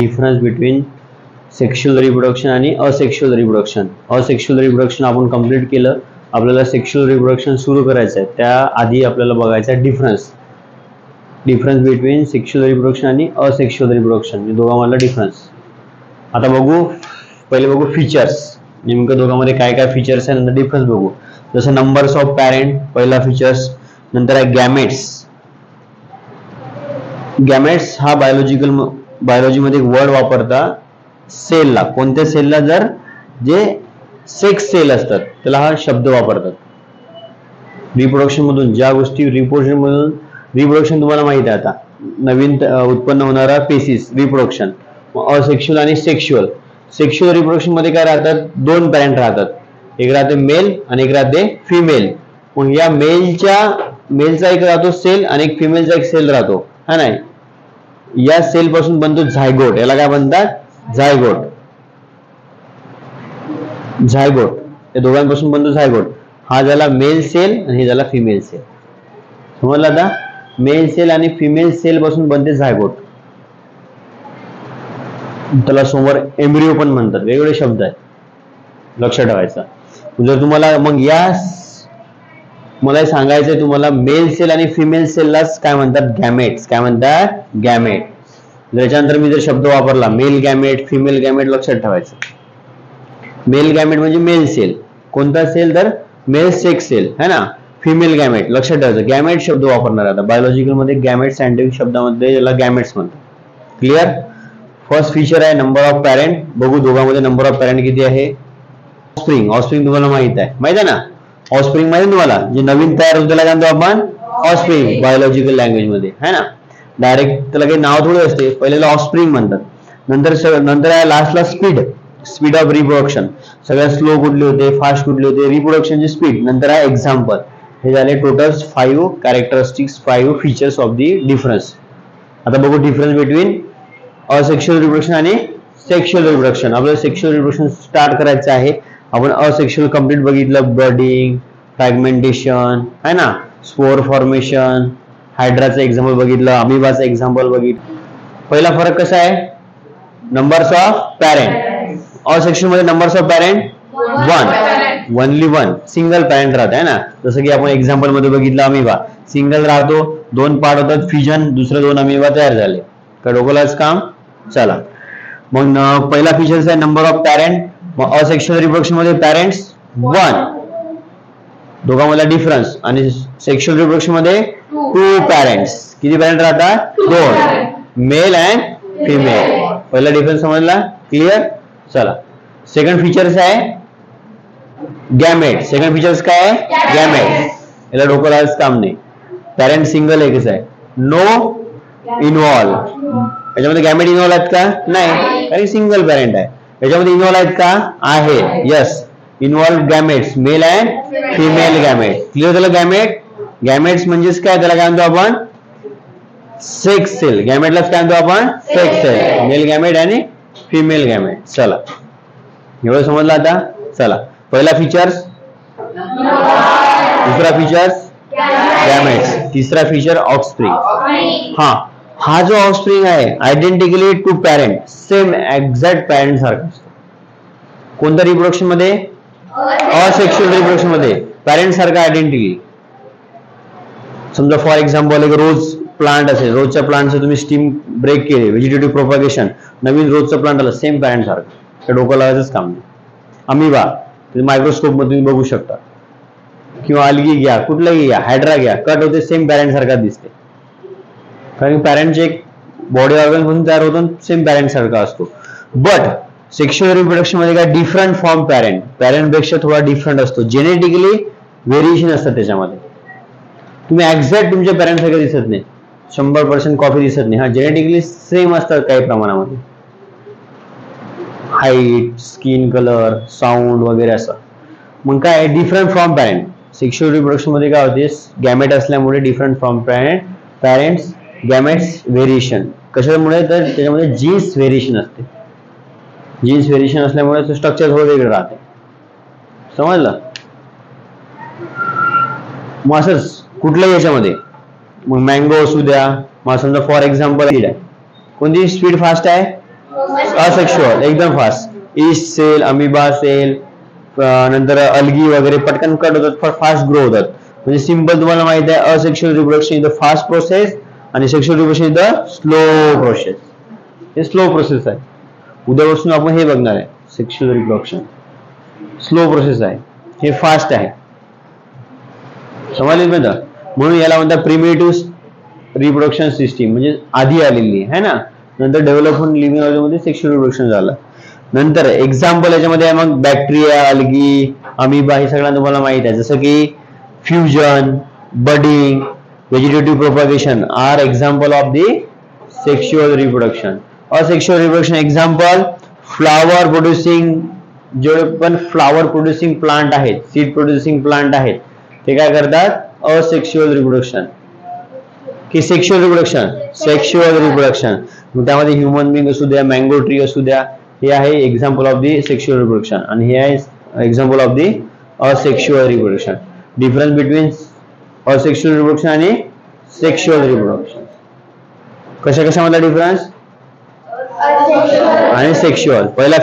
Difference between sexual reproduction आणि asexual reproduction asexual reproduction आपण complete केलं आपल्याला सेक्शुअल रिप्रोडक्शन सुरू करायचं आहे त्याआधी आपल्याला बघायचा आहे difference difference between sexual reproduction आणि असेक्शुअल रिप्रोडक्शन या दोघांमधला डिफरन्स आता बघू पहिले बघू फीचर्स नेमकं दोघांमध्ये काय काय फीचर्स आहे नंतर डिफरन्स बघू. जसं नंबर्स ऑफ पॅरेंट पहिला फीचर्स नंतर आहे गॅमेट्स गॅमेट्स हा बायोलॉजिकल बायोलॉजीमध्ये एक वर्ड वापरता सेलला कोणत्या सेलला जर जे सेक्स सेल असतात त्याला हा शब्द वापरतात. रिप्रोडक्शन मधून ज्या गोष्टी रिप्रोडक्शन मधून रिप्रोडक्शन तुम्हाला माहिती आहे आता. नवीन उत्पन्न होणारा पेसिस रिप्रोडक्शन असेक्शुअल आणि सेक्शुअल सेक्शुअल रिप्रोडक्शनमध्ये काय राहतात? दोन पॅरेंट राहतात. एक राहते मेल आणि एक राहते फिमेल मग या मेलच्या मेलचा एक राहतो सेल आणि एक फिमेलचा एक सेल राहतो. हा नाही या सेल पासून बनतो झायगोट याला काय म्हणतात? झायगोट झायगोट या दोघांपासून बनतो झायगोट हा झाला मेल सेल आणि हे झाला फिमेल सेल समजलं आता? मेल सेल आणि फिमेल सेल पासून बनते झायगोट त्याला समोर एम्ब्रिओ पण म्हणतात. वेगवेगळे शब्द आहेत. लक्ष ठेवायचा. जर तुम्हाला मग या मला हे सांगायचंय तुम्हाला मेल सेल आणि फिमेल सेललाच काय म्हणतात गॅमेट्स काय म्हणतात? गॅमेट त्याच्यानंतर मी जर शब्द वापरला मेल गॅमेट फिमेल गॅमेट लक्षात ठेवायचं. मेल गॅमेट म्हणजे मेल सेल कोणता सेल तर? मेल सेक्स सेल है ना? फिमेल गॅमेट लक्षात ठेवायचं. गॅमेट शब्द वापरणार आता. बायोलॉजिकलमध्ये गॅमेट सायंटिफिक शब्दामध्ये याला गॅमेट्स म्हणतात. क्लिअर फर्स्ट फीचर आहे नंबर ऑफ पॅरेंट बघू दोघांमध्ये नंबर ऑफ पॅरेंट किती आहे? ऑस्प्रिंग ऑस्प्रिंग तुम्हाला माहीत आहे. माहीत आहे ना? ऑस्प्रिंग आहे तुम्हाला? जे नवीन तयार होतं त्याला काय म्हणतो आपण? ऑस्प्रिंग बायोलॉजिकल लँग्वेजमध्ये. है ना? डायरेक्ट त्याला काही नाव थोडे असते. पहिल्याला ऑस्प्रिंग म्हणतात. नंतर नंतर आहे लास्टला स्पीड स्पीड ऑफ रिप्रोडक्शन सगळ्यात स्लो कुठले होते? फास्ट कुठले होते? रिप्रोडक्शनची स्पीड नंतर आहे एक्झाम्पल हे झाले total five characteristics five features of the difference आता बघू डिफरन्स बिटवीन असेक्शुअल रिप्रोडक्शन आणि सेक्शुअल रिप्रोडक्शन आपल्याला सेक्शुअल रिप्रोडक्शन स्टार्ट करायचं आहे. आपण असेक्शुअल कंप्लीट बघितलं बर्डिंग फ्रॅगमेंटेशन है ना? स्पोर फॉर्मेशन हायड्राचं एक्झाम्पल बघितलं अमिबाचं एक्झाम्पल बघितलं. पहिला फरक कसा आहे? Numbers of parent असेक्शुअलमध्ये numbers of parent one only one single parent राहत आहे ना? जसं की आपण एक्झाम्पलमध्ये बघितलं अमिबा सिंगल राहतो दोन पार्ट होतात फिजन दुसरे दोन अमिबा तयार झाले. का डोकोलाच काम? चला. मग पहिला फीचर्स आहे नंबर ऑफ पॅरेंट मग असेक्शुअल रिप्रोडक्शनमध्ये पॅरेंट्स वन दोघांमधला डिफरन्स आणि सेक्शुअल रिप्रोडक्शनमध्ये टू पॅरेंट्स किती पॅरेंट राहतात? दोन. मेल अँड फिमेल पहिला डिफरन्स समजला? क्लिअर चला. सेकंड फीचर्स आहे गॅमेट सेकंड फीचर्स काय? आहे गॅमेट याला डोकं लावायचं काम नाही. पॅरेंट सिंगल एकच आहे. नो इन्व्हॉल्व याच्यामध्ये गॅमेट इन्व्हॉल्व आहेत का? नाही. कारण सिंगल पॅरेंट आहे. याच्यामध्ये इन्व्हॉल्व आहेत का? आहे. Yes involve gametes male and female gamete clear झालं गॅमेट गॅमेट्स म्हणजेच काय? त्याला काय म्हणतो आपण? सेक्स सेल गॅमेटलाच काय म्हणतो आपण? सेक्स सेल मेल गॅमेट आणि फिमेल गॅमेट चला. एवढं समजलं आता? चला. पहिला फीचर्स दुसरा फीचर्स गॅमेट्स तिसरा फीचर ऑफस्प्रिंग हा. हा, जो ऑफस्प्रिंग आहे identically to parent same exact parent सारखा कोणत्या रिप्रोडक्शन मध्ये असेक्शुअल रिप्रोडक्शन मध्ये पॅरेंट सारखा आयडेंटिटी समजा फॉर एक्झाम्पल एक रोज प्लांट असेल रोजच्या प्लांटचं तुम्ही स्टीम ब्रेक केले व्हेजिटेटिव्ह प्रोपागेशन नवीन रोजचं प्लांट आलं सेम पॅरेंट सारखं त्या डोकं लावायचंच काम नाही। अमिबा मायक्रोस्कोप मध्ये तुम्ही बघू शकता। किंवा अलगी घ्या, कुठलाही घ्या हायड्रा घ्या कट होते सेम पॅरेंट सारखा दिसते। कारण पॅरेंटचे एक बॉडी ऑर्गन म्हणून तयार होतो सेम पॅरेंट सारखा असतो. बट सेक्शुअल रिप्रोडक्शनमध्ये काय डिफरंट फॉर्म पॅरेंट पॅरेंटपेक्षा थोडा डिफरंट असतो. जेनेटिकली व्हेरिएशन असतात त्याच्यामध्ये. तुम्ही एक्झॅक्ट तुमच्या पॅरेंट सारखं दिसत नाही. शंभर पर्सेंट कॉफी दिसत नाही. हा जेनेटिकली सेम असतात काही प्रमाणामध्ये. हाईट स्किन कलर साऊंड वगैरे असं. मग काय? डिफरंट फ्रॉम पॅरेंट सेक्शुअल रिप्रोडक्शनमध्ये काय होते? गॅमेट असल्यामुळे different from parent parents gametes variation कशामुळे? तर त्याच्यामध्ये जीन्स व्हेरिएशन असते. जीन्स व्हेरिएशन असल्यामुळे स्ट्रक्चर थोडं वेगळं राहते. समजलं? मग असंच कुठल्याही याच्यामध्ये. मग मँगो असू द्या. मग समजा फॉर एक्झाम्पल आहे. कोणती स्पीड फास्ट आहे? असेक्शुअल एकदम fast yeast cell amoeba cell नंतर अलगी वगैरे पटकन कट होतात फास्ट ग्रो होतात. म्हणजे सिंपल तुम्हाला माहीत आहे asexual reproduction is the fast process आणि sexual reproduction is the slow process हे स्लो प्रोसेस आहे. उद्यापासून आपण हे बघणार आहे. सेक्शुअल रिप्रोडक्शन स्लो प्रोसेस आहे. हे फास्ट आहे. समजले म्हणतात म्हणून याला म्हणतात प्रिमेटिव्ह रिप्रोडक्शन सिस्टीम म्हणजे आधी आलेली आहे ना? नंतर डेव्हलप होऊन लिव्हिंगमध्ये सेक्शुअल रिप्रोडक्शन झालं. नंतर एक्झाम्पल याच्यामध्ये आहे मग बॅक्टेरिया अलगी अमिबा हे सगळं तुम्हाला माहीत आहे. जसं की fusion budding vegetative are are example of the reproduction. Reproduction sexual reproduction example flower producing जे पण फ्लावर प्रोड्युसिंग प्लांट आहेत सीड प्रोड्युसिंग प्लांट आहेत ते काय करतात? असेक्शुअल रिप्रोडक्शन की सेक्शुअल रिप्रोडक्शन सेक्शुअल रिप्रोडक्शन मग त्यामध्ये ह्युमन बिंग असू द्या मँगो ट्री असू द्या हे आहे example of the sexual reproduction आणि हे आहे example of the asexual reproduction difference between asexual reproduction आणि सेक्शुअल रिप्रोडक्शन कशा कशामधला डिफरन्स आणि सेक्शुअल पहिला